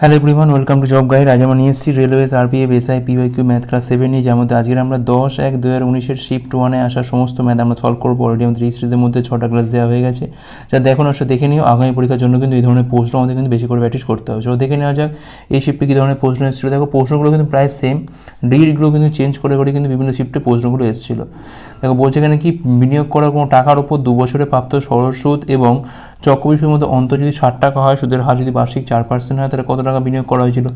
Hello everyone welcome to job guide আজ আমরা নিয়ে এসেছি railways RPF SI P Y Q math class seven নিয়ে। যার মধ্যে আজকের আমরা দশ এক দু হাজার উনিশের শিফট ওয়ানে আসা সমস্ত ম্যাথ আমরা সলভ করব। অলরেডি আমাদের এই সিরিজের মধ্যে ছটা ক্লাস দেওয়া হয়ে গেছে। যা দেখুন অবশ্যই দেখে নিও। আগামী পরীক্ষার জন্য কিন্তু এই ধরনের প্রশ্ন আমাদের কিন্তু বেশি করে প্র্যাকটিস করতে হবে। চলো দেখে নেওয়া যাক এই শিফটে কী ধরনের প্রশ্ন এসেছিল। দেখো, প্রশ্নগুলো কিন্তু প্রায় সেম ডিগ্রিগুলো কিন্তু চেঞ্জ করে করে কিন্তু বিভিন্ন শিফটে প্রশ্নগুলো এসেছিল। দেখো, বলছে এখানে কি বিনিয়োগ করা কোনো টাকার ওপর দু বছরে প্রাপ্ত সরল সুদ এবং চক্রবৃদ্ধির মধ্যে অন্তর যদি ষাট টাকা হয়, সুদের হার যদি বার্ষিক চার পার্সেন্ট হয়, তাহলে কত টাকা বিনিয়োগ করা হয়েছিল?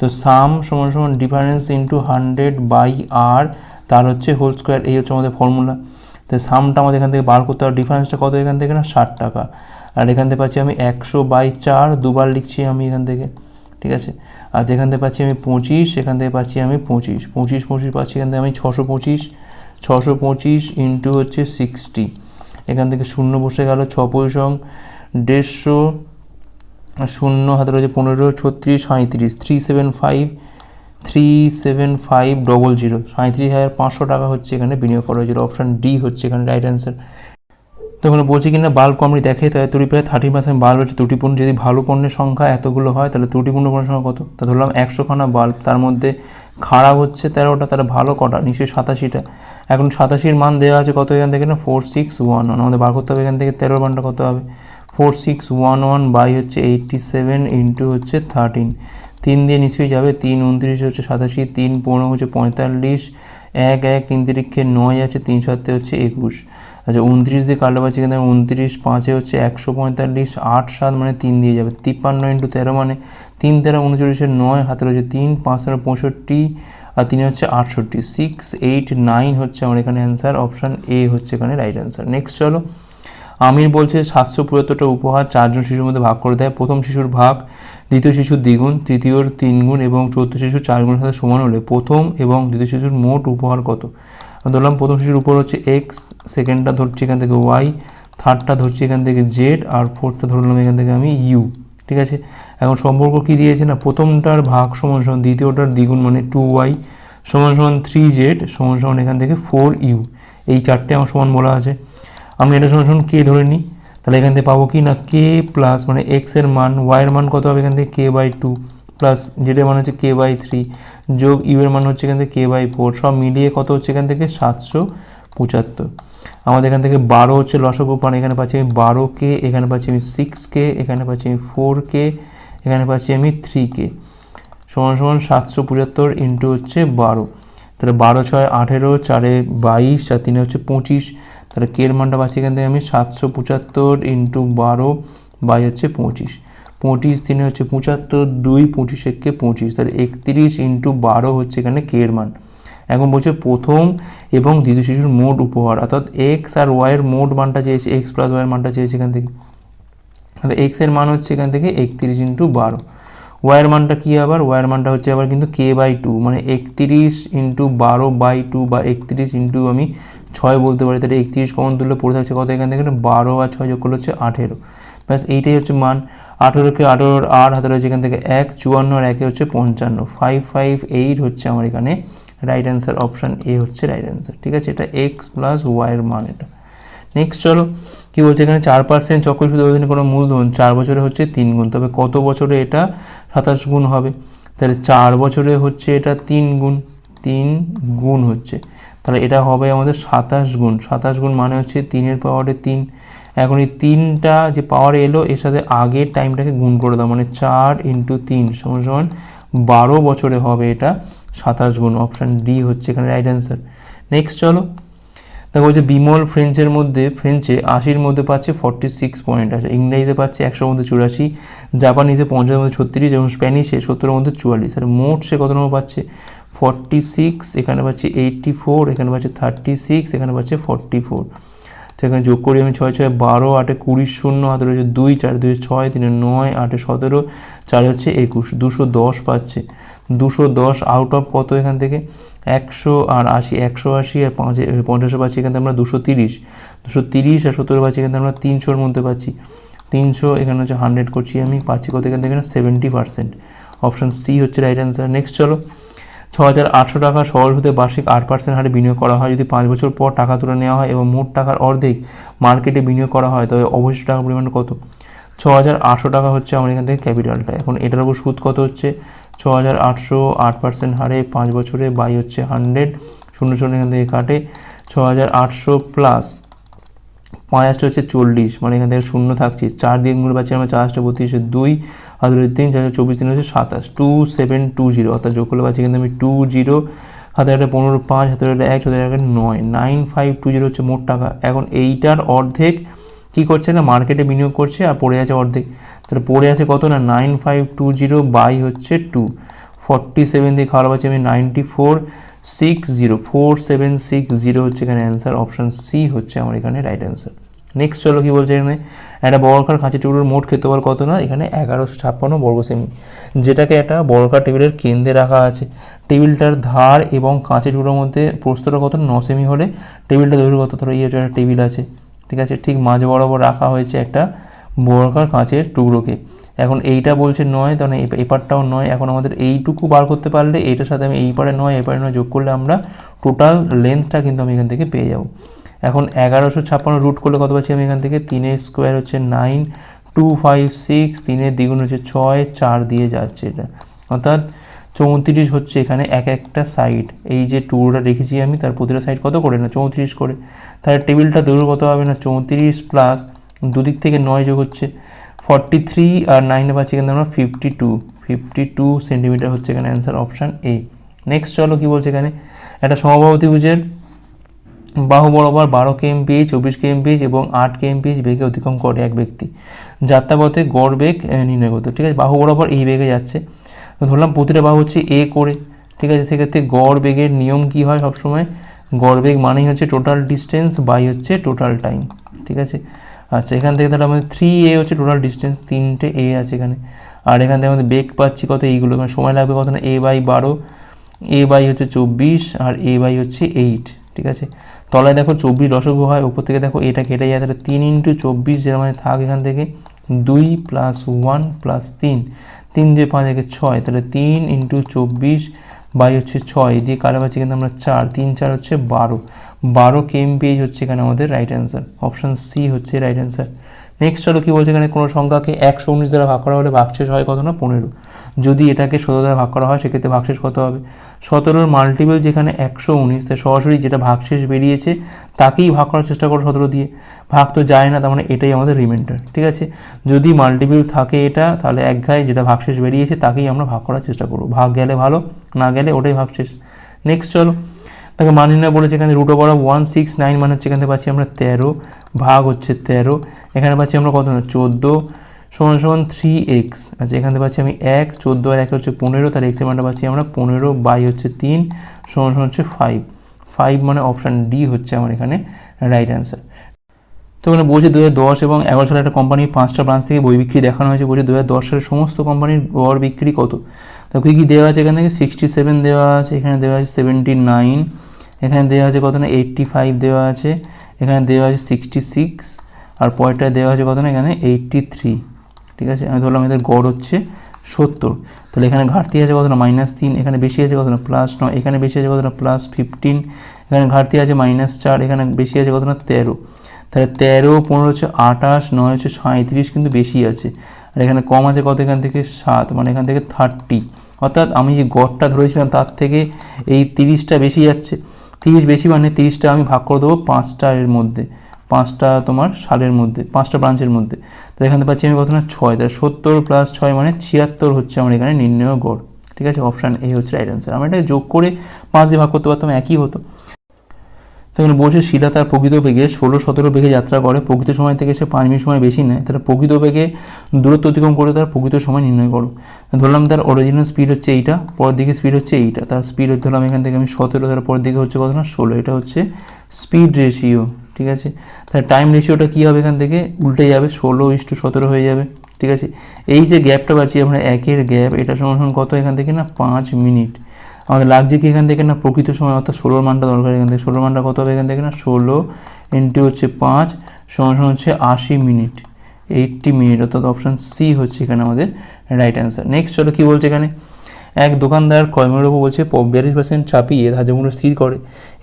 তো সাম সমান সমান ডিফারেন্স ইন্টু হান্ড্রেড বাই আর তার হচ্ছে হোল স্কোয়ার এই হচ্ছে আমাদের ফর্মুলা তো সামটা আমাদের এখান থেকে বার করতে হবে ডিফারেন্সটা কত এখান থেকে না? ষাট টাকা। আর এখান থেকে পাচ্ছি আমি একশো বাই চার, দুবার লিখছি আমি এখান থেকে, ঠিক আছে? আর যেখান থেকে পাচ্ছি আমি পঁচিশ এখান থেকে পাচ্ছি আমি পঁচিশ। পঁচিশ পঁচিশ পাচ্ছি এখান থেকে আমি ছশো পঁচিশ। ছশো পঁচিশ ইন্টু হচ্ছে সিক্সটি এখান থেকে শূন্য বসে গেল, ছ পয়সং, দেড়শো, শূন্য হাতে রয়েছে পনেরো, ছত্রিশ সাঁত্রিশ three seven five three seven five double zero সাঁত্রিশ হাজার পাঁচশো টাকা হচ্ছে এখানে বিনিয়োগ করা হয়েছিল অপশান ডি হচ্ছে এখানে রাইট অ্যান্সার তো ওখানে বলছি কিনা বাল্ব কমনি দেখে তাহলে ত্রুটি প্রায় থার্টি পার্সেন্ট বাল্ব হচ্ছে ত্রুটিপূর্ণ যদি ভালো পণ্যের সংখ্যা এতগুলো হয়, তাহলে ত্রুটিপূর্ণ পণ্যের সংখ্যা কত? তা ধরলাম একশোখানা বাল্ব তার মধ্যে খারাপ হচ্ছে তেরোটা, তাহলে ভালো কটা? নিশ্চয়ই সাতাশিটা। এখন সাতাশির মান দেওয়া আছে কত এখান থেকে না? ফোর সিক্স ওয়ান ওয়ান আমাদের বার করতে হবে এখান থেকে তেরোর মানটা কত হবে? Four six one one by হচ্ছে এইটটি সেভেন ইন্টু হচ্ছে থার্টিন তিন দিয়ে নিশ্চয়ই যাবে। তিন উনত্রিশ হচ্ছে সাতাশি, তিন পনেরো হচ্ছে পঁয়তাল্লিশ, এক এক, তিন তিরিক্ষে নয় আছে, তিন সাতে হচ্ছে একুশ। আচ্ছা উনত্রিশ দিয়ে কাটলে পাচ্ছি কিন্তু উনত্রিশ, পাঁচে হচ্ছে একশো পঁয়তাল্লিশ, আট, সাত মানে তিন দিয়ে যাবে। তিপ্পান্ন ইন্টু তেরো মানে তিন তেরো উনচল্লিশের নয় হাতে রয়েছে তিন, পাঁচ তেরো পঁয়ষট্টি আর তিনি হচ্ছে আটষট্টি সিক্স এইট নাইন হচ্ছে আমার এখানে অ্যান্সার অপশান এ হচ্ছে এখানে রাইট অ্যান্সার নেক্সট চলো। আমির বলছে সাতশো পঁয়াত্তরটা উপহার চারজন শিশুর মধ্যে ভাগ করে দেয়। প্রথম শিশুর ভাগ, দ্বিতীয় শিশুর দ্বিগুণ, তৃতীয়র তিন গুণ এবং চতুর্থ শিশুর চার গুণের সাথে সমান হলে প্রথম এবং দ্বিতীয় শিশুর মোট উপহার কত? ধরলাম প্রথম শিশুর উপর হচ্ছে এক্স সেকেন্ডটা ধরছি এখান থেকে ওয়াই থার্ডটা ধরছি এখান থেকে জেড আর ফোর্থটা ধরলাম এখান থেকে আমি ইউ ঠিক আছে? এখন সম্পর্ক কি দিয়েছে না? প্রথমটার ভাগ সমান সমান, দ্বিতীয়টার দ্বিগুণ মানে টু ওয়াই সমান সমান থ্রি জেড সমান সমান এখান থেকে ফোর ইউ এই চারটে আমার সমান বলা আছে। আমি এটা সমান সমান কে ধরে নিই। তাহলে এখান থেকে পাবো কি না? কে প্লাস মানে এক্সের মান ওয়াইয়ের মান কত হবে এখান থেকে? কে বাই টু প্লাস জেডের মান হচ্ছে কে বাই থ্রি যোগ ইউয়ের মান হচ্ছে এখান থেকে কে বাই ফোর সব মিলিয়ে কত হচ্ছে এখান থেকে? সাতশো পঁচাত্তর। আমাদের এখান থেকে বারো হচ্ছে লসগু পান এখানে পাচ্ছি আমি বারো কে এখানে পাচ্ছি আমি সিক্স কে এখানে পাচ্ছি আমি ফোর কে এখানে পাচ্ছি আমি থ্রি কে সমান সমান সাতশো পঁচাত্তর ইন্টু হচ্ছে বারো। তাহলে বারো, ছয়, আঠেরো, চারে বাইশ, আর তিনে হচ্ছে পঁচিশ। তাহলে কের মানটা পাচ্ছি এখান থেকে আমি সাতশো পঁচাত্তর ইন্টু বারো বাই হচ্ছে পঁচিশ। পঁচিশ তিনে হচ্ছে পঁচাত্তর, দুই পঁচিশ একে পঁচিশ। তাহলে একত্রিশ ইন্টু বারো হচ্ছে এখানে কের মান। এখন বলছে প্রথম এবং দ্বিতীয় শিশুর মোট উপহার। অর্থাৎ এক্স আর ওয়াইয়ের মোট মানটা চেয়েছে এক্স প্লাস ওয়াইয়ের মানটা চেয়েছে এখান থেকে। তাহলে এক্সের মান হচ্ছে এখান থেকে একত্রিশ ইন্টু বারো। ওয়াইয়ের মানটা কী আবার? ওয়াইয়ের মানটা হচ্ছে আবার কিন্তু কে বাই টু মানে একত্রিশ ইন্টু বারো বাই টু বা একত্রিশ ইন্টু আমি ছয় বলতে পারি। তাহলে একত্রিশ কমন তুললে পড়ে থাকছে কত এখান থেকে? বারো আর ছয় যোগ করলে হচ্ছে আঠেরো। ব্যাস, এইটাই হচ্ছে মান। আঠেরোকে আঠেরোর আট হাতে রয়েছে এখান থেকে এক, চুয়ান্ন আর একে হচ্ছে পঞ্চান্ন। ফাইভ ফাইভ এইট হচ্ছে আমার এখানে রাইট অ্যান্সার অপশান এ হচ্ছে রাইট অ্যান্সার ঠিক আছে? এটা এক্স প্লাস ওয়াইয়ের মান এটা। নেক্সট চলো। কী বলছে? এখানে চার পার্সেন্ট চক্রবৃদ্ধি অধীনে কোনো মূলধন চার বছরে হচ্ছে তিন গুণ। তবে কত বছরে এটা সাতাশ গুণ হবে? তাহলে চার বছরে হচ্ছে এটা তিন গুণ তিন গুণ হচ্ছে। তাহলে এটা হবে আমাদের সাতাশ গুণ। সাতাশ গুণ মানে হচ্ছে তিনের পাওয়ারে তিন। এখন এই তিনটা যে পাওয়ার এলো, এর সাথে আগের টাইমটাকে গুণ করে দাও। মানে চার ইন্টু তিন সমান সমান বারো বছরে হবে এটা সাতাশ গুণ। অপশান ডি হচ্ছে এখানে রাইট অ্যান্সার নেক্সট চলো। দেখো হচ্ছে বিমল ফ্রেঞ্চের মধ্যে ফ্রেঞ্চে আশির মধ্যে পাচ্ছে ফর্টি সিক্স পয়েন্ট আছে। ইংরেজিতে পাচ্ছে একশোর মধ্যে চুরাশি জাপানিজে পঞ্চাশের মধ্যে ছত্রিশ এবং স্প্যানিশে সত্তরের মধ্যে চুয়াল্লিশ। আর মোট সে কত নম্বর পাচ্ছে? ফর্টি সিক্স এখানে পাচ্ছে এইটটি ফোর এখানে পাচ্ছে থার্টি সিক্স এখানে পাচ্ছে ফর্টি ফোর সেখানে যোগ করি আমি ছয় ছয়, বারো, আটে কুড়ি শূন্য, হাতে রয়েছে দুই, চার, দুই, ছয়, তিনে নয়, আটে সতেরো, চারে হচ্ছে একুশ। দুশো দশ পাচ্ছে। দুশো দশ আউট অফ কত এখান থেকে? একশো আর আশি, একশো আশি আর পাঁচ পঞ্চাশে পাচ্ছি, এখান থেকে আমরা দুশো তিরিশ। দুশো তিরিশ আর সত্তর পাচ্ছি, এখান থেকে আমরা তিনশোর মধ্যে পাচ্ছি। তিনশো, এখানে হচ্ছে হান্ড্রেড করছি আমি, পাচ্ছি কত এখান থেকে সেভেন্টি পার্সেন্ট অপশান সি হচ্ছে রাইট অ্যান্সার নেক্সট চলো। ছ হাজার আটশো টাকা সরল সুদে বার্ষিক আট পার্সেন্ট হারে বিনিয়োগ করা হয় যদি পাঁচ বছর পর টাকা তুলে নেওয়া হয় এবং মোট টাকার অর্ধেক মার্কেটে বিনিয়োগ করা হয়, তবে অবশিষ্ট টাকার পরিমাণ কত? ছ হাজার আটশো টাকা হচ্ছে আমার এখান থেকে ক্যাপিটালটা এখন এটার উপর সুদ কত হচ্ছে? ছ হাজার আটশো আট পার্সেন্ট হারে পাঁচ বছরে বাই হচ্ছে হান্ড্রেড শূন্য শূন্য এখান থেকে কাটে। ছ হাজার আটশো প্লাস পাঁচ আসটা হচ্ছে চল্লিশ। মানে এখান থেকে শূন্য থাকছে। চার দিয়ে গুণ পাচ্ছি আমরা, চার আসটা বত্রিশে দুই। হাজার তিন চারশো চব্বিশ দিন হচ্ছে সাতাশ। টু সেভেন টু জিরো অর্থাৎ যোগ করলে পাচ্ছি কিন্তু আমি টু জিরো হাতের একটা পনেরো, পাঁচ হাতের একটা এক হাতের একটা নয়। নাইন ফাইভ টু জিরো হচ্ছে মোট টাকা। এখন এইটার অর্ধেক কী করছে না? মার্কেটে বিনিয়োগ করছে আর পড়ে আছে অর্ধেক। তাহলে পড়ে আছে কত না? Nine five two zero by হচ্ছে টু ফর্টি সেভেন দিয়ে খাওয়া পাচ্ছি আমি ninety four six zero four seven six zero হচ্ছে এখানে অ্যান্সার অপশান সি হচ্ছে আমার এখানে রাইট অ্যান্সার নেক্সট চলো কি বলছে এখানে? একটা বর্গাকার খাঁচি টেবিলের মোট ক্ষেত্রফল কত না? এখানে এগারোশো ছাপ্পান্ন বর্গ সেমি। যেটাকে একটা বর্গাকার টেবিলের কেন্দ্রে রাখা আছে। টেবিলটার ধার এবং কাঁচের টুকরোর মধ্যে প্রস্তটা কত? ন সেমি হলে টেবিলটা দৈর্ঘ্য কত? ধরো এই হচ্ছে একটা টেবিল আছে। ঠিক আছে? ঠিক মাঝ বরাবর রাখা হয়েছে একটা বর্গাকার কাঁচের টুকরোকে। এখন এইটা বলছে নয়, তাহলে এই পারটাও নয়। এখন আমাদের এইটুকু বার করতে পারলে এইটার সাথে আমি এই পারে নয়, এই পারে নয় যোগ করলে আমরা টোটাল লেন্থটা কিন্তু আমি এখান থেকে পেয়ে যাব। এখন এগারোশো ছাপ্পান্ন রুট করলে কত পাচ্ছি আমি এখান থেকে? তিনের স্কোয়ার হচ্ছে নাইন টু ফাইভ সিক্স তিনের দ্বিগুণ হচ্ছে ছয়, চার দিয়ে যাচ্ছে এটা। অর্থাৎ চৌত্রিশ হচ্ছে এখানে এক একটা সাইড এই যে টুকরোটা রেখেছি আমি, তার প্রতিটা সাইড কত করে? না, চৌত্রিশ করে। তাহলে টেবিলটা দৈর্ঘ্য কত হবে? না, চৌত্রিশ প্লাস দুদিক থেকে নয় যোগ হচ্ছে ফর্টি থ্রি আর নাইনে পাচ্ছি এখানে আমরা fifty two fifty two centimetre হচ্ছে এখানে অ্যান্সার অপশান এ নেক্সট চলো কী বলছে এখানে? একটা সমবাহতিভুজের বাহু বরাবর বারো কেএমপিএইচ চব্বিশ কেএমপিএইচ এবং আট কেএমপিএইচ বেগে অতিক্রম করে এক ব্যক্তি। যাত্রাপথে গড় বেগ নির্ণয় করতে। ঠিক আছে? বাহু বরাবর এই বেগে যাচ্ছে। ধরলাম প্রতিটা বাহু হচ্ছে এ করে। ঠিক আছে, সেক্ষেত্রে গড় বেগের নিয়ম কি হয় সবসময়? গড় বেগ মানেই হচ্ছে টোটাল ডিস্টেন্স বাই হচ্ছে টোটাল টাইম ঠিক আছে? আচ্ছা এখান থেকে তাহলে আমাদের থ্রি এ হচ্ছে টোটাল ডিস্টেন্স তিনটে এ আছে এখানে। আর এখান থেকে আমাদের বেগ পাচ্ছি কত? এইগুলো। মানে সময় লাগবে কত না? এ বাই বারো এ বাই হচ্ছে চব্বিশ, আর এ বাই হচ্ছে এইট ঠিক আছে? তলায় দেখো চব্বিশ লসগু হয় উপর থেকে দেখো এটা কেটে যায়, তাহলে তিন ইন্টু চব্বিশ যেটা মানে থাক এখান থেকে দুই প্লাস ওয়ান প্লাস তিন। তিন দিয়ে পাঁচ একে ছয়, তাহলে তিন ইন্টু চব্বিশ বাই হচ্ছে ছয় দিয়ে কালো পাচ্ছি কিন্তু আমরা চার, তিন, চার হচ্ছে বারো। বারো কেএমপিএইচ হচ্ছে এখানে আমাদের রাইট অ্যান্সার অপশান সি হচ্ছে রাইট অ্যান্সার নেক্সট চলো কী বলছে এখানে, কোনো সংখ্যাকে একশো উনিশ দ্বারা ভাগ করা হলে ভাগশেষ হয় কত না? পনেরো। যদি এটাকে সতেরো দ্বারা ভাগ করা হয়, সেক্ষেত্রে ভাগশেষ কত হবে? সতেরোর মাল্টিপল যেখানে একশো উনিশ, তাই সরাসরি যেটা ভাগশেষ বেরিয়েছে, তাকেই ভাগ করার চেষ্টা করো সতেরো দিয়ে। ভাগ তো যায় না, তার মানে এটাই আমাদের রিমাইন্ডার ঠিক আছে? যদি মাল্টিপল থাকে এটা, তাহলে এক ঘায়ে যেটা ভাগশেষ বেরিয়েছে, তাকেই আমরা ভাগ করার চেষ্টা করব। ভাগ গেলে ভালো, না গেলে ওটাই ভাগশেষ। নেক্সট চলো তাকে মান নির্ণয় বলেছে এখানে root over of one six nine মানে হচ্ছে এখান পাচ্ছি আমরা তেরো, ভাগ হচ্ছে তেরো। এখানে পাচ্ছি আমরা কত না, চোদ্দ। সমান সমান থ্রি এক্স আচ্ছা এখান পাচ্ছি আমি এক, চোদ্দ আর এক হচ্ছে পনেরো তার এক্সের মানটা পাচ্ছি আমরা পনেরো বাই হচ্ছে তিন, সমান সমান হচ্ছে ফাইভ ফাইভ মানে অপশান ডি হচ্ছে আমার এখানে রাইট অ্যান্সার তো এখানে বলছে দু দশ এবং এগারো সালে একটা কোম্পানির পাঁচটা ব্রাঞ্চ থেকে বই বিক্রি দেখানো হয়েছে, বলছে দু দশ সালের সমস্ত কোম্পানির গড় বিক্রি কত? তো কী কী দেওয়া আছে এখান থেকে? সিক্সটি সেভেন দেওয়া আছে, এখানে দেওয়া আছে সেভেন্টি নাইন এখানে দেওয়া আছে কত না? এইট্টি ফাইভ দেওয়া আছে। এখানে দেওয়া আছে সিক্সটি সিক্স আর পরেরটা দেওয়া আছে কত না? এখানে এইট্টি থ্রি ঠিক আছে? আমি ধরলাম এদের গড় হচ্ছে সত্তর। তাহলে এখানে ঘাটতি আছে কত না? মাইনাস তিন। এখানে বেশি আছে কত না? প্লাস নয়। এখানে বেশি আছে কত না? প্লাস ফিফটিন এখানে ঘাটতি আছে মাইনাস চার। এখানে বেশি আছে কত না? তেরো। তাহলে তেরো, পনেরো হচ্ছে আঠাশ, নয় হচ্ছে সাঁত্রিশ কিন্তু বেশি আছে। আর এখানে কম আছে কত? এখান থেকে সাত। মানে এখান থেকে থার্টি অর্থাৎ আমি যে গড়টা ধরেছিলাম তার থেকে এই তিরিশটা বেশি যাচ্ছে। তিরিশ বেশি মানে তিরিশটা আমি ভাগ করে দেবো পাঁচটা এর মধ্যে, পাঁচটা তোমার সালের মধ্যে, পাঁচটা ব্রাঞ্চের মধ্যে। তো এখানে পাচ্ছি আমি কত না ছয়। তাহলে সত্তর প্লাস ছয় মানে ছিয়াত্তর হচ্ছে আমার এখানে নির্ণয় গড়। ঠিক আছে? অপশান এ হচ্ছে রাইট অ্যান্সার আমরা এটা যোগ করে পাঁচ দিয়ে ভাগ করতে পারতাম একই হতো। এখানে বলছে শিলা তার প্রকৃত বেগে ষোলো, সতেরো বেগে যাত্রা করে। প্রকৃত সময় থেকে সে পাঁচ মিনিট সময় বেশি নেয়। তাহলে প্রকৃত বেগে দূরত্ব অতিক্রম করে তার প্রকৃত সময় নির্ণয় করো। ধরলাম তার অরিজিনাল স্পিড হচ্ছে এইটা, পরের দিকে স্পিড হচ্ছে এইটা। তার স্পিড ধরলাম এখান থেকে আমি সতেরো তার পরের দিকে হচ্ছে কত না, ষোলো। এটা হচ্ছে স্পিড রেশিও ঠিক আছে? তাহলে টাইম রেশিওটা কী হবে এখান থেকে? উল্টে যাবে, ষোলো ইস্টু সতেরো হয়ে যাবে, ঠিক আছে? এই যে গ্যাপটা পাচ্ছি আমরা, একের গ্যাপ এটা সমান কত এখান থেকে না, পাঁচ মিনিট। আমাদের লাগছে কি এখান থেকে না? প্রকৃত সময় অর্থাৎ ষোলোর মানটা দরকার এখান থেকে। ষোলোর মানটা কত হবে এখান থেকে না? ষোলো ইন্টু হচ্ছে পাঁচ সমান সমান হচ্ছে আশি মিনিট। এইটটি মিনিট, অর্থাৎ অপশান সি হচ্ছে এখানে আমাদের রাইট অ্যান্সার নেক্সট চলো কী বলছে এখানে? এক দোকানদার কর্মের ওপর বলছে বিয়াল্লিশ পার্সেন্ট চাপিয়ে ধার্য মূল্য স্থির করে।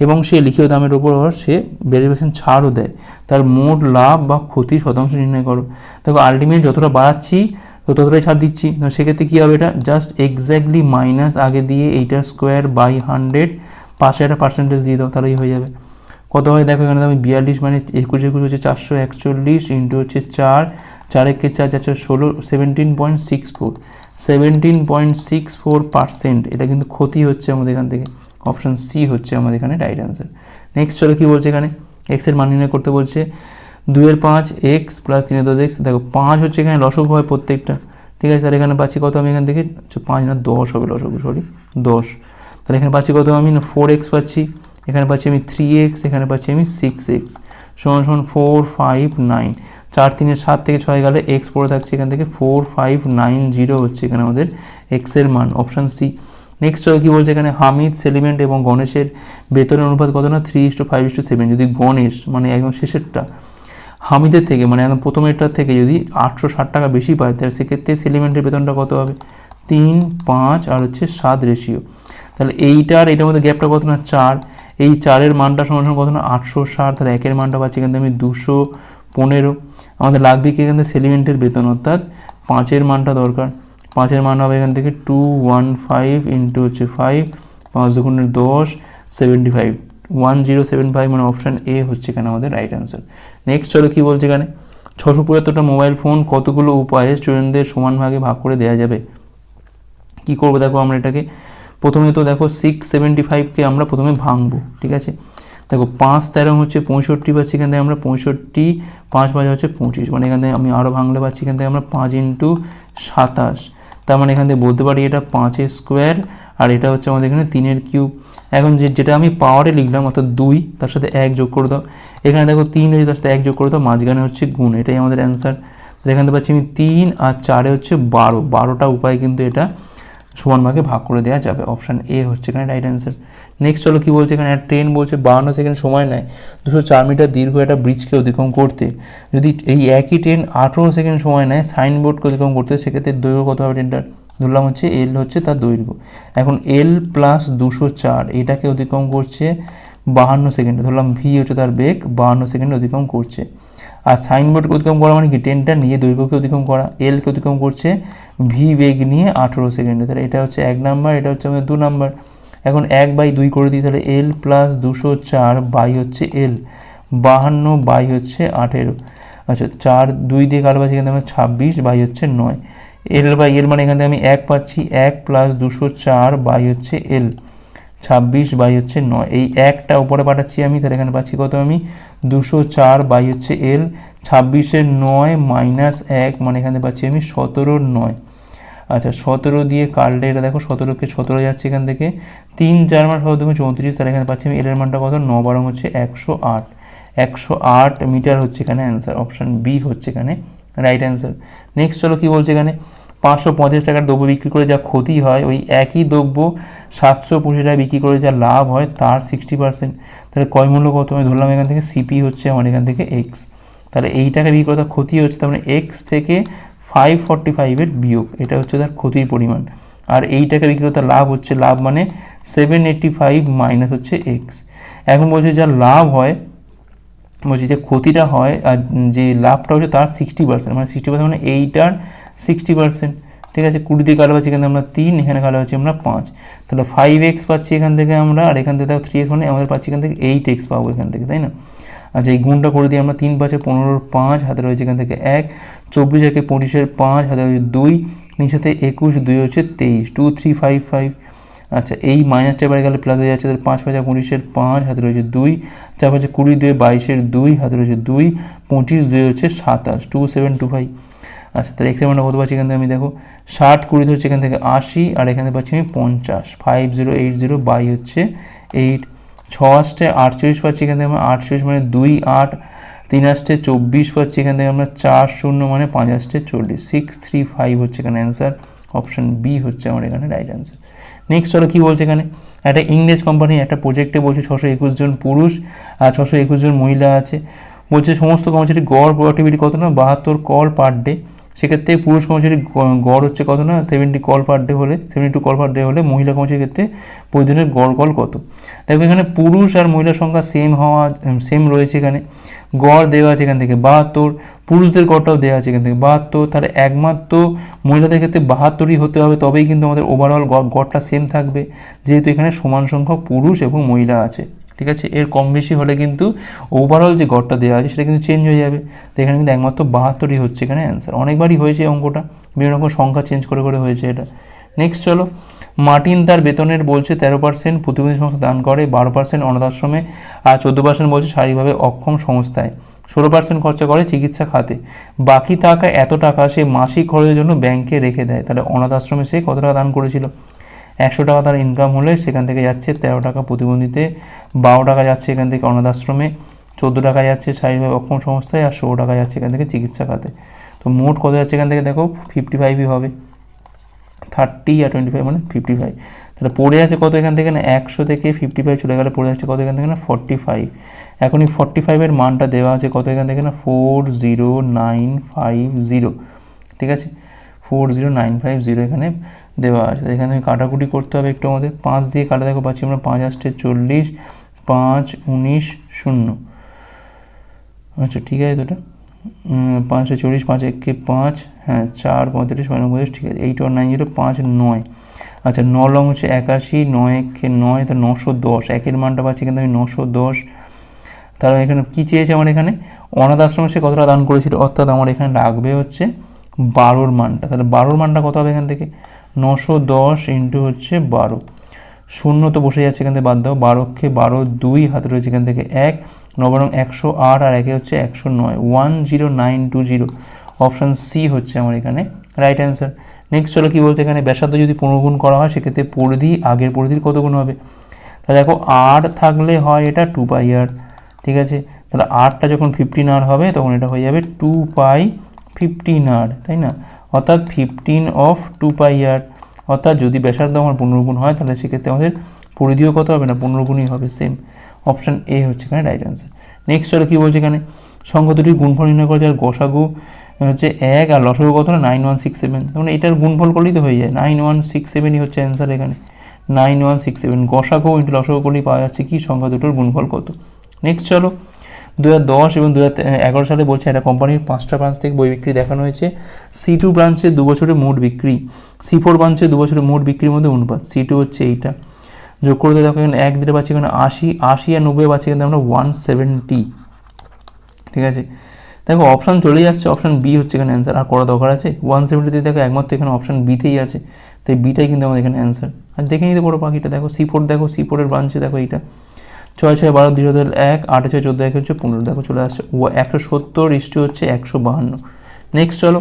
এবং সে লিখিত দামের ওপর সে বিয়াল্লিশ পার্সেন্ট ছাড়ও দেয়। তার মোট লাভ বা ক্ষতি শতাংশ নির্ণয় করো। দেখো আলটিমেট যতটা বাড়াচ্ছি তো ততটাই ছাড় দিচ্ছি। সেক্ষেত্রে কী হবে এটা? জাস্ট এক্স্যাক্টলি মাইনাস আগে দিয়ে এইটার স্কোয়ার বাই হান্ড্রেড পাশে একটা পার্সেন্টেজ দিয়ে দাও, তাহলেই হয়ে যাবে। কত হয়? দেখো এখানে আমি বিয়াল্লিশ মানে একুশ একুশ হচ্ছে চারশো একচল্লিশ ইন্টু হচ্ছে চার। চার একে চার চারশো ষোলো seventeen point six four seventeen point six four percent এটা কিন্তু ক্ষতি হচ্ছে আমাদের এখান থেকে। অপশান সি হচ্ছে আমাদের এখানে রাইট অ্যান্সার নেক্সট চলো কী বলছে এখানে? এক্সের মান নির্ণয় করতে বলছে। দুইয়ের পাঁচ এক্স প্লাস তিনের দশ এক্স দেখো পাঁচ হচ্ছে এখানে লসক হয় প্রত্যেকটা। ঠিক আছে তাহলে এখানে পাচ্ছি কত আমি এখান থেকে? আচ্ছা, পাঁচ না দশ হবে লসক সরি দশ। তাহলে এখানে পাচ্ছি কত আমি? না ফোর এক্স পাচ্ছি। এখানে পাচ্ছি আমি থ্রি এক্স এখানে পাচ্ছি আমি সিক্স এক্স সমান সমান ফোর ফাইভ নাইন চার তিনের সাত থেকে ছয় গেলে এক্স পড়ে থাকছে এখান থেকে ফোর ফাইভ নাইন জিরো হচ্ছে এখানে আমাদের এক্সের মান অপশান সি নেক্সট চলো কী বলছে এখানে? হামিদ সেলিমেন্ট এবং গণেশের বেতনের অনুপাত কত না? Three is to five is to seven যদি গণেশ মানে একদম শেষেরটা হামিদের থেকে মানে একদম প্রথমেরটার থেকে যদি আটশো ষাট টাকা বেশি পায়, তাহলে সেক্ষেত্রে সেলিমেন্টের বেতনটা কত হবে? তিন, পাঁচ আর হচ্ছে সাত রেশিও তাহলে এইটার, এটার মধ্যে গ্যাপটা কত না? চার। এই চারের মানটা সমান সমান কত না? আটশো ষাট। তাহলে একের মানটা পাচ্ছি থেকে আমি দুশো পনেরো। আমাদের লাগবে কি এখান থেকে? সেলিমেন্টের বেতন, অর্থাৎ পাঁচের মানটা দরকার। পাঁচের মান হবে এখান থেকে টু ওয়ান ফাইভ ইন্টু হচ্ছে ফাইভ পাঁচ দুগুণের দশ seventy five one zero seven five মানে অপশান এ হচ্ছে এখানে আমাদের রাইট অ্যান্সার নেক্সট চলো কী বলছে এখানে? ছশো পঁচাত্তরটা মোবাইল ফোন কতগুলো উপায়ে স্টুডেন্টদের সমান ভাগে ভাগ করে দেওয়া যাবে? কি করব দেখো আমরা এটাকে? প্রথমে তো দেখো সিক্স সেভেন্টি ফাইভকে আমরা প্রথমে ভাঙবো, ঠিক আছে? দেখো পাঁচ তেরো হচ্ছে পঁয়ষট্টি পাচ্ছি, এখান থেকে আমরা পঁয়ষট্টি, পাঁচ পাঁচ হচ্ছে পঁচিশ মানে এখান থেকে আমি আরও ভাঙলে পাচ্ছি, এখান থেকে আমরা পাঁচ ইন্টু সাতাশ। তার মানে এখান থেকে বলতে পারি এটা পাঁচের স্কোয়ার আর এটা হচ্ছে আমাদের এখানে তিনের কিউব এখন যে, যেটা আমি পাওয়ারে লিখলাম, অর্থাৎ দুই, তার সাথে এক যোগ করে দাও। এখানে দেখো তিন হচ্ছে তার সাথে এক যোগ করে দাও, মাঝখানে হচ্ছে গুণ, এটাই আমাদের অ্যান্সার এখান পাচ্ছি আমি তিন, আর চারে হচ্ছে বারো। বারোটা উপায় কিন্তু এটা সমান ভাগে ভাগ করে দেওয়া যাবে। অপশান এ হচ্ছে এখানে রাইট অ্যান্সার নেক্সট চলো কী বলছে এখানে? একটা ট্রেন বলছে, বাহান্ন সেকেন্ড সময় নেয়। দুশো চার মিটার দীর্ঘ একটা ব্রিজকে অতিক্রম করতে। যদি এই একই ট্রেন আঠেরো সেকেন্ড সময় নেয় সাইনবোর্ডকে অতিক্রম করতে, সেক্ষেত্রে দৈর্ঘ্য কত হবে ট্রেনটার ধরলাম হচ্ছে এল হচ্ছে তার দৈর্ঘ্য। এখন এল প্লাস দুশো চার, এটাকে অতিক্রম করছে বাহান্ন সেকেন্ডে। ধরলাম ভি হচ্ছে তার বেগ, বাহান্ন সেকেন্ডে অতিক্রম করছে। আর সাইনবোর্ডকে অতিক্রম করা মানে কি? ট্রেনটা নিয়ে দৈর্ঘ্যকে অতিক্রম করা। এলকে অতিক্রম করছে ভি বেগ নিয়ে আঠেরো সেকেন্ডে। তাহলে এটা হচ্ছে এক নাম্বার এটা হচ্ছে আমাদের দু নাম্বার এখন এক বাই দুই করে দিই তাহলে এল প্লাস দুশো চার বাই হচ্ছে এল বাহান্ন বাই হচ্ছে আঠেরো। আচ্ছা চার দুই দিয়ে পাচ্ছি এখানে? আমরা ছাব্বিশ বাই হচ্ছে নয়। এল বাই এল মানে এখান থেকে আমি এক পাচ্ছি, এক প্লাস দুশো চার বাই হচ্ছে এল ছাব্বিশ বাই হচ্ছে নয়। এই একটা উপরে পাঠাচ্ছি আমি, তাহলে এখানে পাচ্ছি কত আমি? দুশো চার বাই হচ্ছে এল ছাব্বিশের নয় মাইনাস এক মানে এখানে পাচ্ছি আমি সতেরোর নয়। আচ্ছা সতেরো দিয়ে কাটলে এটা দেখো সতেরোকে সতেরো যাচ্ছে এখান থেকে। তিন চার মান সতেরো দুগুণ চৌত্রিশ, তাহলে এখানে পাচ্ছি আমি এলের মানটা কত? ন বারো হচ্ছে একশো আট। একশো আট মিটার হচ্ছে এখানে অ্যান্সার অপশান বি হচ্ছে এখানে রাইট অ্যান্সার নেক্সট চলো কী বলছে এখানে? পাঁচশো পঞ্চাশ টাকার দ্রব্য বিক্রি করে যা ক্ষতি হয়, ওই একই দ্রব্য সাতশো পঁচিশ টাকা বিক্রি করে যা লাভ হয়, তার সিক্সটি পার্সেন্ট তাহলে কয় মূল্য কত? আমি ধরলাম এখান থেকে সিপি হচ্ছে আমার এখান থেকে এক্স তাহলে এই টাকা বিক্রি করে ক্ষতি হচ্ছে, তার মানে এক্স থেকে ফাইভ ফর্টি ফাইভের বিয়োগ। এটা হচ্ছে তার ক্ষতির পরিমাণ। আর এই টাকা বিক্রি তার লাভ হচ্ছে, লাভ মানে সেভেন এইট্টি ফাইভ মাইনাস হচ্ছে এক্স এখন বলছে যা লাভ হয়, বলছি যে ক্ষতিটা হয় আর যে লাভটা হচ্ছে তার সিক্সটি পার্সেন্ট মানে সিক্সটি পার্সেন্ট মানে এইটার সিক্সটি পার্সেন্ট ঠিক আছে, কুড়ি দিয়ে কালো পাচ্ছি এখান আমরা তিন, এখানে কালো পাচ্ছি আমরা পাঁচ। তাহলে ফাইভ এক্স পাচ্ছি এখান থেকে আমরা, আর এখান থেকে থ্রি এক্স মানে আমাদের পাচ্ছি এখান থেকে এইট এক্স পাবো এখান থেকে, তাই না? আচ্ছা এই গুণটা করে দিয়ে আমরা তিন পাঁচে পনেরোর পাঁচ, হাতে রয়েছে এখান থেকে এক, চব্বিশ একে পঁচিশের পাঁচ, হাতে রয়েছে দুই, নিচেতে একুশ, দুই হচ্ছে তেইশ টু থ্রি ফাইভ ফাইভ আচ্ছা এই মাইনাসটা এবারে গেলে প্লাস হয়ে যাচ্ছে, তাহলে পাঁচ পাঁচা পঁচিশের পাঁচ, হাতে রয়েছে দুই, চার পাঁচে কুড়ি দুই বাইশের দুই, হাতে রয়েছে দুই, পঁচিশ দুই হচ্ছে সাতাশ টু সেভেন টু ফাইভ আচ্ছা তাহলে এক্স এমাউন্টটা কত পাচ্ছি এখান থেকে আমি দেখো, ষাট কুড়ি হচ্ছে এখান থেকে আশি, আর এখানে পাচ্ছি আমি পঞ্চাশ five zero eight zero by হচ্ছে এইট ছ আষ্টে আটচল্লিশ পাচ্ছি এখান থেকে আমরা আটচল্লিশ মানে দুই, আট, তিন আষ্টে চব্বিশ পাচ্ছি এখান থেকে আমরা, চার শূন্য মানে পাঁচ আষ্টে চল্লিশ সিক্স থ্রি ফাইভ হচ্ছে এখানে অ্যান্সার অপশান বি হচ্ছে আমার এখানে রাইট অ্যান্সার নেক্সট হলো কী বলছে এখানে? একটা ইংরেজ কোম্পানি একটা প্রজেক্টে বলছে ছশো একুশ জন পুরুষ আর ছশো একুশ জন মহিলা আছে। বলছে সমস্ত কর্মচারী গড় প্রোডাক্টিভিটি কত না? বাহাত্তর কল পার ডে সেক্ষেত্রে পুরুষ কর্মচারী গড় হচ্ছে কত না? সেভেন্টি কল পার ডে হলে seventy two call per day হলে মহিলা কর্মচারীর ক্ষেত্রে প্রতিদিনের গড় কল কত? দেখো এখানে পুরুষ আর মহিলার সংখ্যা সেম হওয়া সেম রয়েছে এখানে। গড় দেওয়া আছে এখান থেকে বাহাত্তর, পুরুষদের গড়টাও দেওয়া আছে এখান থেকে বাহাত্তর। তাহলে একমাত্র মহিলাদের ক্ষেত্রে বাহাত্তরই হতে হবে, তবেই কিন্তু আমাদের ওভারঅল গড়টা সেম থাকবে। যেহেতু এখানে সমান সংখ্যক পুরুষ এবং মহিলা আছে। ঠিক আছে? এর কম বেশি হলে কিন্তু ওভারঅল যে গড়টা দেওয়া আছে সেটা কিন্তু চেঞ্জ হয়ে যাবে। তো এখানে কিন্তু একমাত্র বাহাত্তরই হচ্ছে এখানে অ্যান্সার অনেকবারই হয়েছে অঙ্কটা। বিভিন্ন রকম সংখ্যা চেঞ্জ করে করে হয়েছে এটা। নেক্সট চলো। মার্টিন তার বেতনের বলছে তেরো পার্সেন্ট প্রতিবন্ধী সংস্থা দান করে বারো পার্সেন্ট অনাথ আশ্রমে আর চোদ্দ পার্সেন্ট বলছে শারীরিকভাবে অক্ষম সংস্থায়। ষোলো পার্সেন্ট খরচা করে চিকিৎসা খাতে। বাকি টাকা এত টাকা সে মাসিক খরচের জন্য ব্যাংকে রেখে দেয়। তাহলে অনাথ আশ্রমে সে কত টাকা দান করেছিল? একশো টাকা তার ইনকাম হলে সেখান থেকে যাচ্ছে তেরো টাকা প্রতিবন্ধীতে, বারো টাকা যাচ্ছে এখান থেকে অনাথ আশ্রমে চোদ্দ টাকা যাচ্ছে শারীরিকভাবে অক্ষম সংস্থায় আর ষোলো টাকা যাচ্ছে এখান থেকে চিকিৎসা খাতে। তো মোট কত যাচ্ছে এখান থেকে দেখো ফিফটি ফাইভই হবে। থার্টি আর টোয়েন্টি ফাইভ মানে ফিফটি ফাইভ তাহলে পড়ে আছে কত এখান থেকে না? একশো থেকে ফিফটি ফাইভ চলে গেলে পড়ে যাচ্ছে কত এখান থেকে না? ফর্টি ফাইভ এখন এই ফর্টি ফাইভের মানটা দেওয়া আছে কত এখান থেকে না? Four zero nine five zero ঠিক আছে? Four zero nine five zero এখানে দেওয়া আছে। এখানে কাটাকুটি করতে হবে একটু আমাদের। পাঁচ দিয়ে কাটা দেখো পাচ্ছি আমরা পাঁচ আসছে চল্লিশ পাঁচ উনিশ শূন্য। আচ্ছা ঠিক আছে তো এটা উম, চল্লিশ পাঁচ একে পাঁচ হ্যাঁ চার পঁয়তাল্লিশ পনেরো পঁয়ত্রিশ ঠিক আছে। এইট ওয়ান নাইন জিরো পাঁচ নয়। আচ্ছা ন লং হচ্ছে একাশি নয় একে নয় তো নশো দশ। একের মানটা পাচ্ছি কিন্তু আমি নশো দশ। তাহলে এখানে কী চেয়েছে আমার এখানে? অনাথ আশ্রমে সে কতটা দান করেছিল? অর্থাৎ আমার এখানে লাগবে হচ্ছে বারোর মানটা। তাহলে বারোর মানটা কত হবে এখান থেকে? নশো দশ ইন্টু হচ্ছে বারো। শূন্য তো বসে যাচ্ছে এখান থেকে বাদ দাও। বারোকে বারো দুই হাতে রয়েছে এখান থেকে এক। নবরং একশো আট আর একে হচ্ছে একশো নয়। One zero nine two zero. Option C হচ্ছে আমার এখানে রাইট অ্যান্সার নেক্সট চলো কী বলছে এখানে? ব্যাসার্ধ যদি পনেরো গুণ করা হয়, সেক্ষেত্রে পরিধি, আগের পরিধির কত গুণ হবে? তাহলে দেখো আর থাকলে হয় এটা টু পাই আর ঠিক আছে? তাহলে আরটা যখন ফিফটিন আর হবে, তখন এটা হয়ে যাবে টু পাই ফিফটিন আর তাই না? অর্থাৎ ফিফটিন অফ টু পাই আর অর্থাৎ যদি ব্যাসার্ধ আমার পনেরো গুণ হয়, তাহলে সেক্ষেত্রে আমাদের পরিধিও কত হবে না? পনেরো গুণই হবে সেম অপশান এ হচ্ছে এখানে রাইট অ্যান্সার নেক্সট চলো কী বলছে এখানে? সংখ্যা দুটির গুণফল নির্ণয় করেছে আর গসাগু হচ্ছে এক, আর লসাগু কত না? নাইন ওয়ান সিক্স সেভেন মানে এটার গুণফল করলেই তো হয়ে যায়। নাইন ওয়ান সিক্স সেভেনই হচ্ছে অ্যান্সার এখানে। নাইন ওয়ান সিক্স সেভেন গসাগু ইন্টু লসাগু করলেই পাওয়া যাচ্ছে কি? সংখ্যা দুটোর গুণফল কত? নেক্সট চলো। দু এবং দু এগারো সালে বলছে একটা কোম্পানির পাঁচটা ব্রাঞ্চ থেকে বই বিক্রি দেখানো হয়েছে। সি টু ব্রাঞ্চে দু বছরের মোট বিক্রি। সি ফোর ব্রাঞ্চে দু বছরের মোট বিক্রির মধ্যে অনুপাত। সি টু হচ্ছে এইটা। যোগ করে দেখো এখানে এক দিতে পাচ্ছি এখানে আশি আশি আর নব্বই পাচ্ছি কিন্তু আমরা ওয়ান সেভেন্টি ঠিক আছে? দেখো অপশান চলেই আসছে অপশান বি হচ্ছে এখানে অ্যান্সার আর করা দরকার আছে? ওয়ান সেভেন্টিতে দেখো একমাত্র এখানে অপশান বিতেই আছে। তাই বিটাই কিন্তু আমাদের এখানে অ্যান্সার আর দেখে নিতে পারো পাখিটা দেখো সি ফোর দেখো সি ফোরের ব্রাঞ্চে দেখো এইটা। ছয় ছয় বারো দুই হাজার এক, আটে ছয় চোদ্দ এক হচ্ছে পনেরো। দেখো চলে আসছে। ও একশো সত্তর, ইস্টু হচ্ছে একশো বাহান্ন। নেক্সট চলো।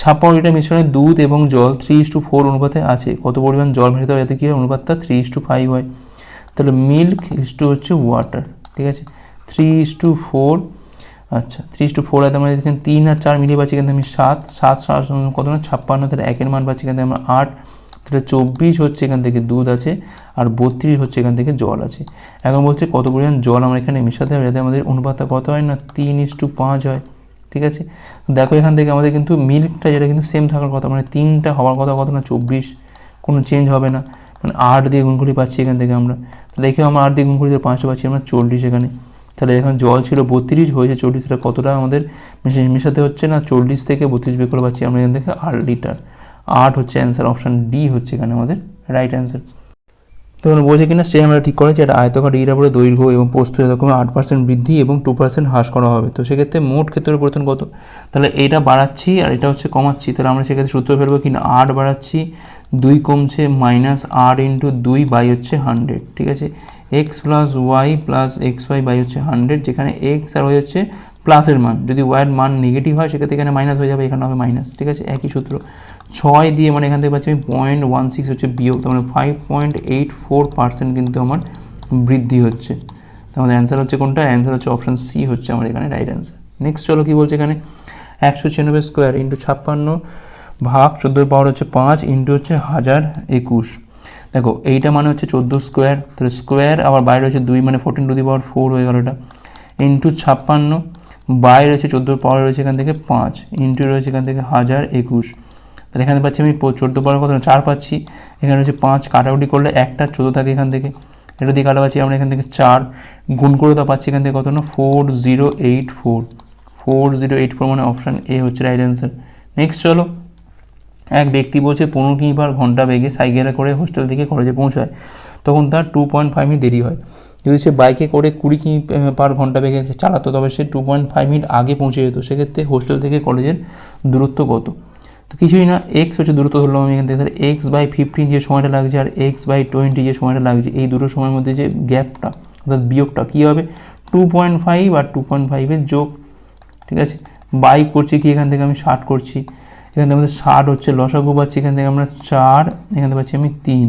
ছাপ্পান্ন লিটার মিশ্রণে দুধ এবং জল থ্রি ইস টু ফোর অনুপাতে আছে। কত পরিমাণ জল মেশাতে হবে? যাতে কী হয়? অনুপাতটা থ্রি ইস টু ফাইভ হয়। তাহলে মিল্ক ইস টু হচ্ছে ওয়াটার ঠিক আছে? থ্রি ইস টু ফোর আচ্ছা থ্রি টু ফোর আছে আমরা এখানে তিন আর চার মিলিয়ে পাচ্ছি কিন্তু আমি সাত। সাত সাত কত না? ছাপ্পান্ন, তাহলে একের মান পাচ্ছি কিন্তু আমরা আট। তাহলে চব্বিশ হচ্ছে এখান থেকে দুধ আছে আর বত্রিশ হচ্ছে এখান থেকে জল আছে। এখন বলছে কত পরিমাণ জল আমরা এখানে মেশাতে হবে? যাতে আমাদের অনুপাতটা কত হয় না? তিন ইস টু পাঁচ হয়। ঠিক আছে? দেখো এখান থেকে আমাদের কিন্তু মিল্কটা যেটা কিন্তু সেম থাকার কথা মানে তিনটা হওয়ার কথা কত না? চব্বিশ। কোনো চেঞ্জ হবে না। মানে আট দিয়ে গুণ করে পাচ্ছি এখান থেকে আমরা। তাহলে এখানে আমরা আট দিয়ে গুণ করে পাঁচটা পাচ্ছি, আমরা চল্লিশ এখানে। তাহলে এখন জল ছিল বত্রিশ, হয়েছে চল্লিশ, তাহলে কতটা আমাদের মেশে- মেশাতে হচ্ছে না? চল্লিশ থেকে বত্রিশ বের করে পাচ্ছি আমরা এখান থেকে আট লিটার। আট হচ্ছে অ্যান্সার অপশান ডি হচ্ছে এখানে আমাদের রাইট অ্যান্সার তখন বলছে কিনা সে আমরা ঠিক করেছি একটা আয়তকার ডিগ্রি উপরে দৈর্ঘ্য এবং পোস্ত যথাক্রমে আট পার্সেন্ট বৃদ্ধি এবং টু পার্সেন্ট হ্রাস করা হবে। তো সেক্ষেত্রে মোট ক্ষেত্রের পরিবর্তন কত? তাহলে এটা বাড়াচ্ছি আর এটা হচ্ছে কমাচ্ছি। তাহলে আমরা সেক্ষেত্রে সূত্র ফেলব কিনা, আট বাড়াচ্ছি, দুই কমছে মাইনাস আট ইন্টু দুই বাই হচ্ছে হান্ড্রেড ঠিক আছে? X plus y plus x y by হচ্ছে হান্ড্রেড যেখানে এক্স আর ওয়াই হচ্ছে প্লাসের মান। যদি ওয়াইয়ের মান নেগেটিভ হয়, সেক্ষেত্রে এখানে মাইনাস হয়ে যাবে, এখানে হবে মাইনাস ঠিক আছে? একই সূত্র। ছয় দিয়ে মানে এখান থেকে পাচ্ছি আমি পয়েন্ট ওয়ান সিক্স হচ্ছে বিয়োগ, তার মানে five point eight four percent কিন্তু আমার বৃদ্ধি হচ্ছে। আমাদের অ্যান্সার হচ্ছে কোনটা? অ্যান্সার হচ্ছে অপশান সি হচ্ছে আমার এখানে রাইট অ্যান্সার নেক্সট চলো কী বলছে এখানে? একশো ছিয়ানব্বই স্কোয়ার ইন্টু ছাপ্পান্ন ভাগ চোদ্দোর পাওয়ার হচ্ছে পাঁচ ইন্টু হচ্ছে হাজার একুশ। দেখো, এইটা মানে হচ্ছে চোদ্দ স্কোয়ার তাহলে স্কোয়ার আবার বাইরে হচ্ছে দুই মানে fourteen to the power four হয়ে গেল এটা। ইন্টু ছাপ্পান্ন বাই রয়েছে চোদ্দ পাওয়ার রয়েছে এখান থেকে পাঁচ ইন্টু রয়েছে এখান থেকে হাজার একুশ। তাহলে এখানে পাচ্ছি আমি চোদ্দ পাওয়ার কত? চার পাচ্ছি। এখানে হচ্ছে পাঁচ, কাটাকুটি করলে একটা, চোদ্দ থাকে এখান থেকে। এটা দিয়ে কাটা পাচ্ছি আমরা এখান থেকে চার। গুণ করে তা পাচ্ছি এখান থেকে কত না? Four zero eight four. Four zero eight four মানে অপশান এ হচ্ছে রাইট অ্যান্সার নেক্সট চলো। এক ব্যক্তি বলছে, পনেরো কিমি পার ঘণ্টা বেগে সাইকেলে করে হোস্টেল থেকে কলেজে পৌঁছায়? তখন তার টু পয়েন্ট ফাইভ মিনিট দেরি হয়। যদি সে বাইকে করে কুড়ি কিমি পার ঘণ্টা বেগে চালাতো, তবে সে টু পয়েন্ট ফাইভ মিনিট আগে পৌঁছে যেত। সেক্ষেত্রে হোস্টেল থেকে কলেজের দূরত্ব কত? তো কিছুই না এক্স হচ্ছে দূরত্ব ধরলাম আমি এখান থেকে তাহলে এক্স বাই ফিফটিন যে সময়টা লাগছে আর এক্স বাই টোয়েন্টি যে সময়টা লাগছে, এই দুটো সময়ের মধ্যে যে গ্যাপটা, অর্থাৎ বিয়োগটা কী হবে? টু পয়েন্ট ফাইভ আর টু পয়েন্ট ফাইভের যোগ, ঠিক আছে? বাই করছি কি? এখান থেকে আমি ষাট করছি। এখান থেকে আমাদের ষাট হচ্ছে, লসাগু পাচ্ছি, এখান থেকে আমরা চার, এখান থেকে পাচ্ছি আমি তিন।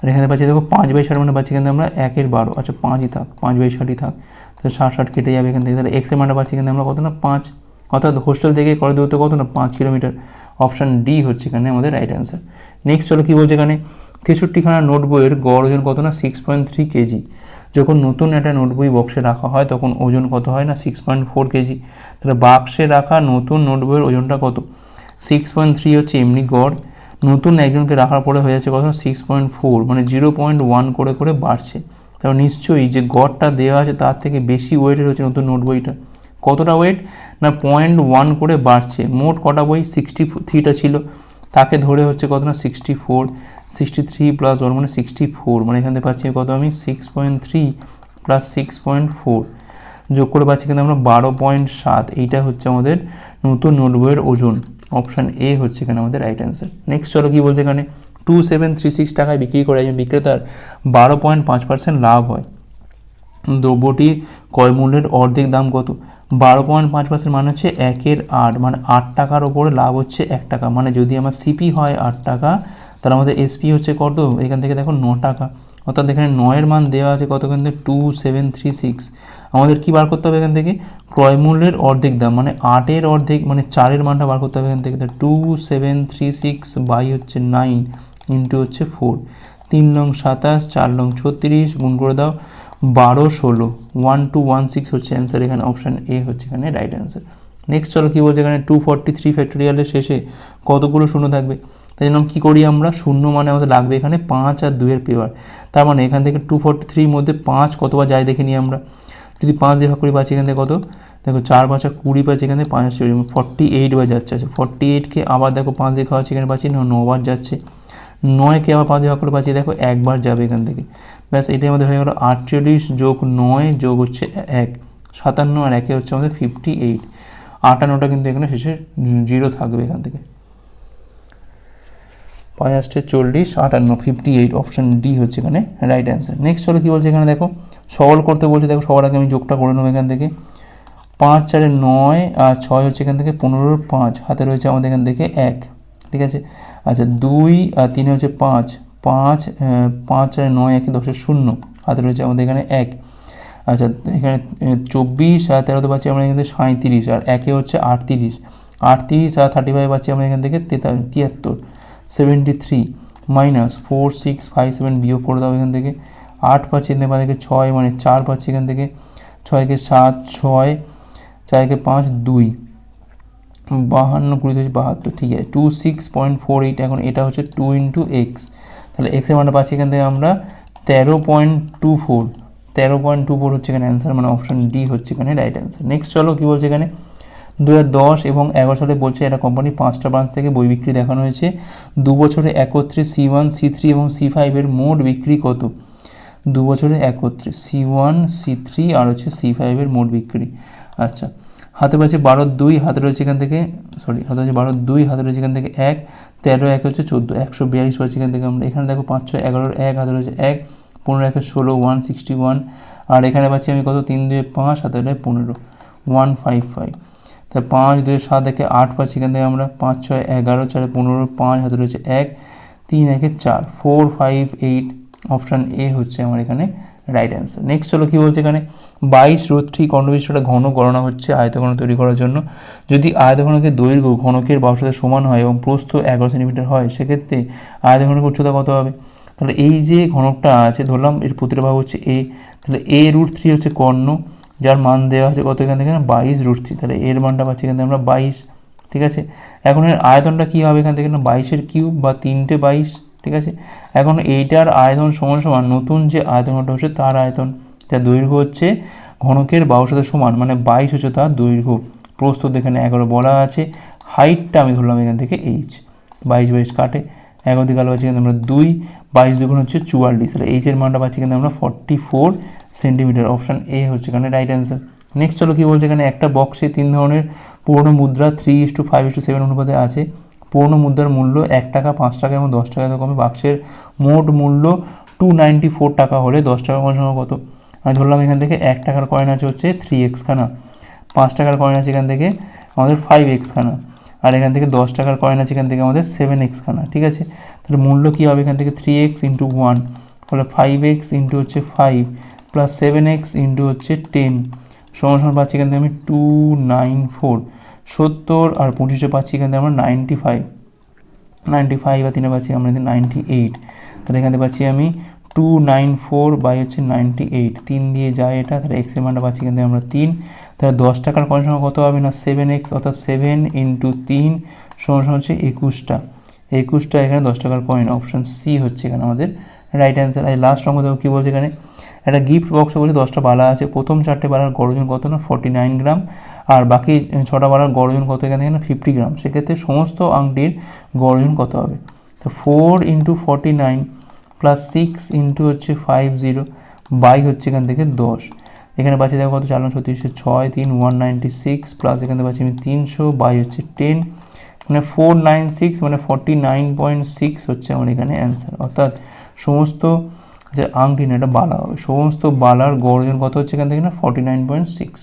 আর এখানে পাচ্ছি, দেখো, পাঁচ বাই ষাট মানে পাচ্ছি এখান আমরা একের বারো আচ্ছা পাঁচই থাক, পাঁচ বাই ষাটই থাক। তাহলে ষাট ষাট কেটে যাবে এখান থেকে, তাহলে এক্সের মানটা পাচ্ছি এখানে আমরা কত না? পাঁচ। অর্থাৎ হোস্টেল থেকে করে দূরত্ব কত না? পাঁচ কিলোমিটার। অপশান ডি হচ্ছে এখানে আমাদের রাইট অ্যান্সার নেক্সট চলো কী বলছে এখানে? তেষট্টিখানা নোট বইয়ের গড় ওজন কত না? Six point three KG. যখন নতুন একটা নোট বই বক্সে রাখা হয়, তখন ওজন কত হয় না? Six point four KG. তাহলে বাক্সে রাখা নতুন নোট বইয়ের ওজনটা কত? সিক্স পয়েন্ট থ্রি হচ্ছে এমনি গড়। নতুন একজনকে রাখার পরে হয়ে যাচ্ছে কত সিক্স পয়েন্ট ফোর মানে জিরো পয়েন্ট ওয়ান করে করে বাড়ছে। তারপর নিশ্চয়ই যে গড়টা দেওয়া আছে, তার থেকে বেশি ওয়েটের হচ্ছে নতুন নোট বইটা। কতটা ওয়েট না পয়েন্ট ওয়ান করে বাড়ছে। মোট কটা বই? সিক্সটি থ্রিটা ছিল। তাকে ধরে হচ্ছে কত না? Sixty four sixty three plus one মানে সিক্সটি ফোর মানে এখান থেকে পাচ্ছি কত আমি? Six point three plus six point four যোগ করে পাচ্ছি কিন্তু আমরা বারো পয়েন্ট সাত। এইটা হচ্ছে আমাদের নতুন নোট বইয়ের ওজন। অপশান এ হচ্ছে এখানে আমাদের রাইট অ্যান্সার নেক্সট চলো কী বলছে এখানে? টু সেভেন থ্রি সিক্স টাকায় বিক্রি করে একজন বিক্রেতার বারো পয়েন্ট পাঁচ পার্সেন্ট লাভ হয়। দ্রব্যটির ক্রয় মূল্যের অর্ধেক দাম কত? বারো পয়েন্ট পাঁচ পার্সেন্ট মানে হচ্ছে একের আট মানে আট টাকার ওপরে লাভ হচ্ছে এক টাকা। মানে যদি আমার সিপি হয় আট টাকা, তাহলে আমাদের এসপি হচ্ছে কত? এখান থেকে দেখো ন টাকা। অর্থাৎ এখানে নয়ের মান দেওয়া আছে কত থেকে টু সেভেন থ্রি সিক্স আমাদের কী বার করতে হবে এখান থেকে? ক্রয় মূল্যের অর্ধেক দাম মানে আটের অর্ধেক মানে চারের মানটা বার করতে হবে এখান থেকে। Two seven three six by হচ্ছে নাইন ইন্টু হচ্ছে ফোর তিন লং সাতাশ, চার লং ছত্রিশ, গুণ করে দাও। বারো, ষোলো ওয়ান টু ওয়ান সিক্স হচ্ছে অ্যান্সার এখানে অপশান এ হচ্ছে এখানে রাইট অ্যান্সার নেক্সট চলো কী বলছে এখানে? টু ফর্টি থ্রি ফ্যাক্টোরিয়ালের শেষে কতগুলো শূন্য থাকবে? তাই জন্য কী করি আমরা? শূন্য মানে আমাদের লাগবে এখানে পাঁচ আর দুইয়ের পেয়ার তার মানে এখান থেকে টু ফর্টি থ্রির মধ্যে পাঁচ কতবার যায় দেখে নিই আমরা? যদি পাঁচ দিয়ে করি, পাচ্ছি এখান থেকে কত? দেখো চার পাঁচা কুড়ি পাচ্ছি এখান থেকে পাঁচ ফর্টি এইট বার যাচ্ছে। আচ্ছা ফর্টি এইটকে আবার দেখো পাঁচ দিয়ে খাওয়াচ্ছি, এখানে পাচ্ছি নবার যাচ্ছে। নয়কে আবার পাঁচ দিয়ে করে পাচ্ছি, দেখো একবার যাবে এখান থেকে। ব্যাস এটাই আমাদের হয়ে গেলো আটচল্লিশ যোগ নয় যোগ হচ্ছে এক। সাতান্ন আর একে হচ্ছে আমাদের ফিফটি এইট আটান্নটা কিন্তু এখানে শেষে জিরো থাকবে এখান থেকে। পাঁচ চল্লিশ, আটান্ন ফিফটি এইট অপশান ডি হচ্ছে এখানে রাইট অ্যান্সার নেক্সট চলো কী বলছে এখানে দেখো, সরল করতে বলছে, দেখো সবার আগে আমি যোগটা করে নেব এখান থেকে। পাঁচ চারে নয় আর ছয় হচ্ছে এখান থেকে পনেরোর পাঁচ। হাতে রয়েছে আমাদের এখান থেকে এক। ঠিক আছে? আচ্ছা দুই আর তিনে হচ্ছে পাঁচ। পাঁচ পাঁচ চারে নয় একে দশের শূন্য। হাতে রয়েছে আমাদের এখানে এক। আচ্ছা এখানে চব্বিশ আর তেরোতে পাচ্ছি আমরা এখান থেকে সাঁত্রিশ আর একে হচ্ছে আটত্রিশ। আটত্রিশ আর থার্টি ফাইভ পাচ্ছি আমরা এখান থেকে তেতাল্লিশ তিয়াত্তর। Seventy three minus four six five seven বিয়োগ করে দাও এখান থেকে। আট পাচ্ছি এখান থেকে ছয় মানে চার পাচ্ছি এখান থেকে। ছয়কে সাত, ছয়, চারকে পাঁচ, দুই। বাহান্ন কুড়ি হচ্ছে বাহাত্তর, ঠিক আছে। Two six point four eight এখন এটা হচ্ছে টু ইন্টু এক্স তাহলে এক্সের মানটা পাচ্ছি এখান থেকে আমরা তেরো পয়েন্ট টু ফোর। তেরো পয়েন্ট টু ফোর হচ্ছে এখানে অ্যান্সার মানে অপশান ডি হচ্ছে এখানে রাইট অ্যান্সার নেক্সট চলো কী বলছে এখানে? দু দশ এবং এগারো সালে বলছে এটা কোম্পানি পাঁচটা ব্রাঞ্চ থেকে বই বিক্রি দেখানো হয়েছে। দু বছরে একত্রে সি ওয়ান সি থ্রি এবং সি ফাইভের মোট বিক্রি কত? দু বছরে একত্রে সি ওয়ান সি থ্রি আর হচ্ছে সি ফাইভের মোট বিক্রি। আচ্ছা হাতে পাচ্ছে বারো দুই, হাতে রয়েছে এখান থেকে সরি হাতে রয়েছে বারো দুই, হাতে রয়েছে এখান থেকে এক, তেরো এক হচ্ছে চোদ্দ, একশো বিয়াল্লিশ পাচ্ছি এখান থেকে আমরা। এখানে দেখো পাঁচ, ছয়, এগারোর এক, হাতে রয়েছে এক, পনেরো একে ষোলো ওয়ান সিক্সটি ওয়ান আর এখানে পাচ্ছি আমি কত? তিন দুয়ে পাঁচ হাতে রয়েছে পনেরো ওয়ান ফাইভ ফাইভ তাই পাঁচ দুই সাত একে আট পাচ্ছি এখান থেকে আমরা, পাঁচ, ছয়, এগারো, চারে পনেরো, পাঁচ, হাতে রয়েছে এক, তিন একে চার four five eight option A হচ্ছে আমার এখানে রাইট অ্যান্সার নেক্সট হলো কী বলছে এখানে? বাইশ রোধটি কর্ণবিশিষ্টটা ঘন গণনা হচ্ছে আয়তঘন তৈরি করার জন্য। যদি আয়তঘনকের দৈর্ঘ্য ঘনকের সাথে সমান হয় এবং প্রস্থ এগারো সেন্টিমিটার হয়, সেক্ষেত্রে আয়তঘনকের উচ্চতা কত হবে? তাহলে এই যে ঘনকটা আছে, ধরলাম এর প্রতিটা ভাগ হচ্ছে এ তাহলে এ রুট থ্রি হচ্ছে কর্ণ, যার মান দেওয়া আছে কত এখান থেকে? না বাইশ রুট থ্রি তাহলে এর মানটা পাচ্ছি এখান থেকে আমরা বাইশ, ঠিক আছে? এখন এর আয়তনটা কী হবে এখান থেকে? না বাইশের কিউব বা তিনটে বাইশ ঠিক আছে? এখন এইটার আয়তন সমান সমান, নতুন যে আয়তনটা হচ্ছে তার আয়তন। যার দৈর্ঘ্য হচ্ছে ঘনকের সাথে সমান মানে বাইশ হচ্ছে তার দৈর্ঘ্য। প্রস্তুত এখানে এগারো বলা আছে। হাইটটা আমি ধরলাম এখান থেকে এইচ বাইশ বাইশ কাটে। এগারো দিকে আলো কিন্তু আমরা দুই, বাইশ দুগুণ হচ্ছে চুয়াল্লিশ। তাহলে এইচের মানটা পাচ্ছি কিন্তু আমরা forty four centimetre option A হচ্ছে এখানে রাইট অ্যান্সার নেক্সট চলো কী বলছে এখানে? একটা বক্সে তিন ধরনের পুরনো মুদ্রা three is to five is to seven অনুপাতে আছে। পুরনো মুদ্রার মূল্য এক টাকা, পাঁচ টাকা এবং দশ টাকা কমে বাক্সের মোট মূল্য টু নাইনটি ফোর টাকা হলে দশ টাকা কম সময় কত আমি ধরলাম এখান থেকে এক টাকার কয়েন আছে হচ্ছে থ্রি এক্স খানা। পাঁচ টাকার কয়েন আছে এখান থেকে আমাদের ফাইভ এক্স খানা। আর এখান থেকে দশ টাকার কয়েন আছে এখান থেকে আমাদের সেভেন এক্স খানা, ঠিক আছে? তাহলে মূল্য কী হবে এখান থেকে? থ্রি এক্স ইন্টু ওয়ান ফলে ফাইভ এক্স ইন্টু হচ্ছে five plus seven x into হচ্ছে টেন সমান সমান পাচ্ছি এখান থেকে আমি টু নাইন ফোর সত্তর আর পঁচিশে পাচ্ছি এখান থেকে আমরা নাইনটি ফাইভ নাইনটি ফাইভ আর তিনে পাচ্ছি আমরা নাইনটি এইট তাহলে এখান থেকে পাচ্ছি আমি টু নাইন ফোর বাই হচ্ছে নাইনটি এইট তিন দিয়ে যায় এটা, তাহলে এক্সের মানটা পাচ্ছি এখান থেকে আমরা তিন। তাহলে দশ টাকার কয়েন সংখ্যা কত হবে না? সেভেন এক্স অর্থাৎ সেভেন ইন্টু তিন সমান হচ্ছে একুশটা। একুশটা এখানে দশ টাকার কয়েন। অপশান সি হচ্ছে এখানে আমাদের রাইট অ্যান্সার আর লাস্ট অঙ্ক দেখো কী বলছে এখানে? একটা গিফট বক্সে বলছে দশটা বালা আছে। প্রথম চারটে বালার গড়জন কত না? ফর্টি নাইন গ্রাম আর বাকি ছটা বালার গড়জন কত এখান না? ফিফটি গ্রাম সেক্ষেত্রে সমস্ত আংটির গড়জন কত হবে? তো four into forty nine plus six into হচ্ছে ফাইভ জিরো বাই হচ্ছে এখান থেকে দশ। এখানে পাচ্ছি দেখো কত? চার নয় ছত্রিশে ছয়, তিন ওয়ান নাইনটি সিক্স প্লাস এখানে পাচ্ছি আমি তিনশো বাই হচ্ছে টেন মানে ফোর নাইন সিক্স মানে ফর্টি নাইন পয়েন্ট সিক্স হচ্ছে আমার এখানে অ্যান্সার অর্থাৎ সমস্ত যে আংটি না এটা বালা হবে। সমস্ত বালার গড়জন কত হচ্ছে এখান থেকে না? Forty nine point six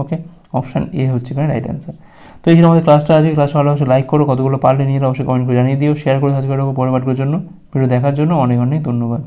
okay option A হচ্ছে এখানে রাইট অ্যান্সার তো এই আমাদের ক্লাসটা আছে ক্লাস ভালো অবশ্যই লাইক করো, কতগুলো পারলে নিয়ে অবশ্যই কমেন্ট করে জানিয়ে দিও। শেয়ার করে সাজগুলো পরে পাঠ করার জন্য। ভিডিও দেখার জন্য অনেক অনেক ধন্যবাদ।